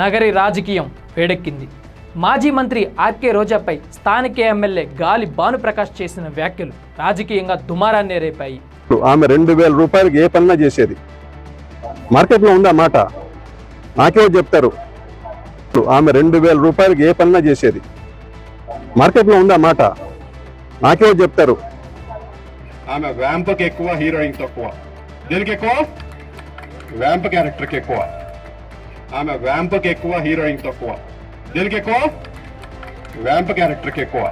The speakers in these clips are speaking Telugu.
నగరి రాజకీయం వేడెక్కింది. మాజీ మంత్రి ఆర్కే రోజాపై స్థానిక ఎమ్మెల్యే గాలి భానుప్రకాష్ చేసిన వ్యాఖ్యలు రాజకీయంగా దుమారాన్ని రేపాయి. ఆమె రెండు వేల రూపాయలకి ఏ పన్నా చేసేది. మార్కెట్లో ఉందా మాట? నాకేమో చెప్తారు. ఆమె రెండు వేల రూపాయలకి ఏ పన్నా చేసేది. మార్కెట్లో ఉందా మాట? నాకేమో చెప్తారు. ఆమె వ్యాంప్కి ఎక్కువ హీరోయిన్ తక్కువ. దీనికి ఎక్కువ వ్యాంప్ క్యారెక్టర్కి ఎక్కువ ఆమె వ్యాంపకి ఎక్కువ హీరోయిన్ తక్కువ. దీనికి ఎక్కువ? వ్యాంప క్యారెక్టర్కి ఎక్కువ.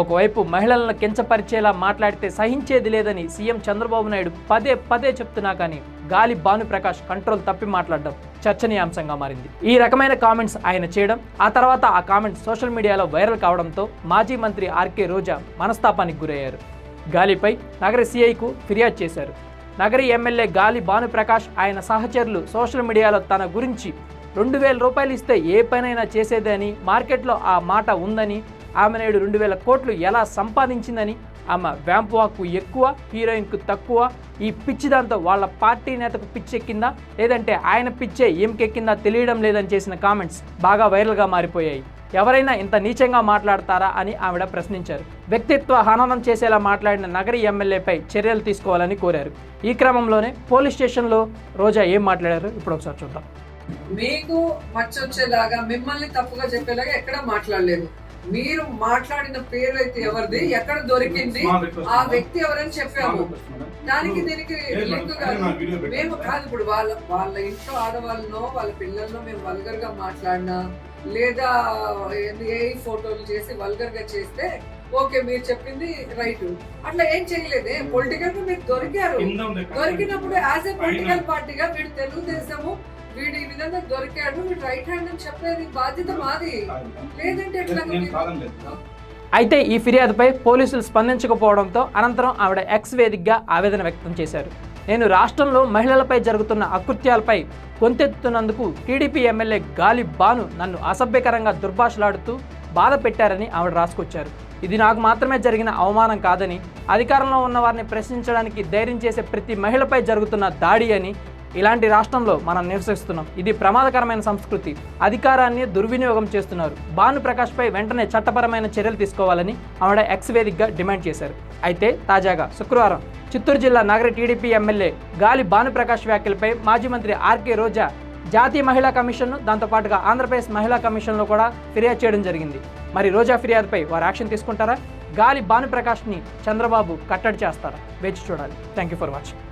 ఒకవైపు మహిళలను కించపరిచేలా మాట్లాడితే సహించేది లేదని సీఎం చంద్రబాబు నాయుడు పదే పదే చెప్తున్నా కానీ గాలి భానుప్రకాష్ కంట్రోల్ తప్పి మాట్లాడడం చర్చనీయాంశంగా మారింది. ఈ రకమైన కామెంట్స్ ఆయన చేయడం ఆ తర్వాత ఆ కామెంట్స్ సోషల్ మీడియాలో వైరల్ కావడంతో మాజీ మంత్రి ఆర్కే రోజా మనస్తాపానికి గురయ్యారు. గాలిపై నగర సీఐకు ఫిర్యాదు చేశారు. నగరి ఎమ్మెల్యే గాలి భానుప్రకాష్ ఆయన సహచరులు సోషల్ మీడియాలో తన గురించి రెండు వేల రూపాయలు ఇస్తే ఏ పనైనా చేసేదని మార్కెట్లో ఆ మాట ఉందని ఆమె నేడు రెండు వేల కోట్లు ఎలా సంపాదించిందని ఆమె వ్యాంపువాకు ఎక్కువ హీరోయిన్కు తక్కువ ఈ పిచ్చి దాంతో వాళ్ళ పార్టీ నేతకు పిచ్చెక్కిందా? లేదంటే ఆయన పిచ్చే ఏమికెక్కిందా తెలియడం లేదని చేసిన కామెంట్స్ బాగా వైరల్గా మారిపోయాయి. ఎవరైనా ఇంత నీచంగా మాట్లాడతారా అని ఆవిడ ప్రశ్నించారు. వ్యక్తిత్వ హననం చేసేలా మాట్లాడిన నగరి ఎమ్మెల్యేపై చర్యలు తీసుకోవాలని కోరారు. ఈ క్రమంలోనే పోలీస్ స్టేషన్లో రోజా ఏం మాట్లాడారు? ఇప్పుడు ఒకసారి చూద్దాం. మీకు మచ్చొచ్చేలాగా మిమ్మల్ని తప్పుగా చెప్పేలాగా ఎక్కడ మాట్లాడలేదు. మీరు మాట్లాడిన పేరు అయితే ఎవరిది? ఎక్కడ దొరికింది? ఆ వ్యక్తి ఎవరని చెప్పాము. దానికి దీనికి లింక్ కాదు. మేము కాదు ఇప్పుడు వాళ్ళ వాళ్ళ ఇంట్లో ఆడవాళ్ళనో వాళ్ళ పిల్లల్లో మేము వల్గర్గా మాట్లాడినా లేదా ఏ ఫోటోలు చేసి వల్గర్గా చేస్తే ఓకే మీరు చెప్పింది రైట్. అట్లా ఏం చేయలేదే? పొలిటికల్గా మీరు దొరికారు. దొరికినప్పుడు యాజ్ ఎ పొలిటికల్ పార్టీగా వీడు తెలుగుదేశము వీడు ఈ విధంగా దొరికాడు వీడు రైట్ హ్యాండ్ అని చెప్పేది బాధ్యత మాది. లేదంటే ఎట్లా అయితే ఈ ఫిర్యాదుపై పోలీసులు స్పందించకపోవడంతో అనంతరం ఆవిడ ఎక్స్ వేదికగా ఆవేదన వ్యక్తం చేశారు. నేను రాష్ట్రంలో మహిళలపై జరుగుతున్న అకృత్యాలపై గొంతెత్తుతున్నందుకు టీడీపీ ఎమ్మెల్యే గాలి బాను నన్ను అసభ్యకరంగా దుర్భాషలాడుతూ బాధ పెట్టారని ఆవిడ రాసుకొచ్చారు. ఇది నాకు మాత్రమే జరిగిన అవమానం కాదని అధికారంలో ఉన్న వారిని ప్రశ్నించడానికి ధైర్యం చేసే ప్రతి మహిళపై జరుగుతున్న దాడి అని ఇలాంటి రాష్ట్రంలో మనం నివసిస్తున్నాం. ఇది ప్రమాదకరమైన సంస్కృతి. అధికారాన్ని దుర్వినియోగం చేస్తున్నారు. భాను ప్రకాష్పై వెంటనే చట్టపరమైన చర్యలు తీసుకోవాలని ఆవిడ ఎక్స్ వేదికగా డిమాండ్ చేశారు. అయితే తాజాగా శుక్రవారం చిత్తూరు జిల్లా నగర టీడీపీ ఎమ్మెల్యే గాలి భానుప్రకాష్ వ్యాఖ్యలపై మాజీ మంత్రి ఆర్కే రోజా జాతీయ మహిళా కమిషన్ను దాంతోపాటుగా ఆంధ్రప్రదేశ్ మహిళా కమిషన్లో కూడా ఫిర్యాదు చేయడం జరిగింది. మరి రోజా ఫిర్యాదుపై వారు యాక్షన్ తీసుకుంటారా? గాలి భానుప్రకాష్ని చంద్రబాబు కట్టడి చేస్తారా? వేచి చూడాలి. Thank you for watching.